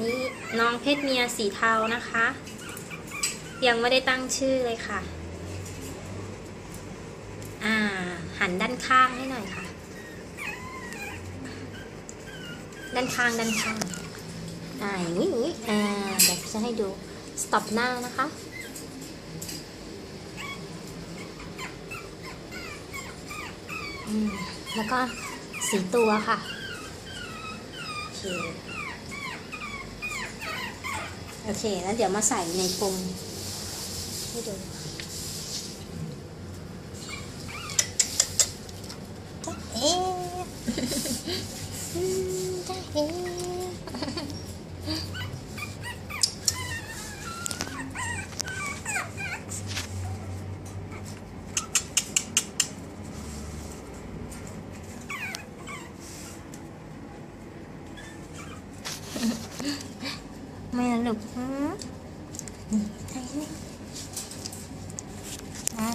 นี่น้องเพศเมียสีเทานะคะ ยังไม่ได้ตั้งชื่อเลยค่ะ อ่า หันด้านข้างให้หน่อยค่ะ ด้านข้างด้านข้างอ่าอย่างนี้อย่างนี้อ่าเดี๋ยวจะให้ดู stop หน้านะคะอืมแล้วก็สีตัวค่ะโอเค โอเค แล้วเดี๋ยวมาใส่ในกรงให้ดูจ๊ะเอ๊ะอืมจ๊ะเอ๊ะ ไม่นะลูกอืมนี่ใส่นี่อ่า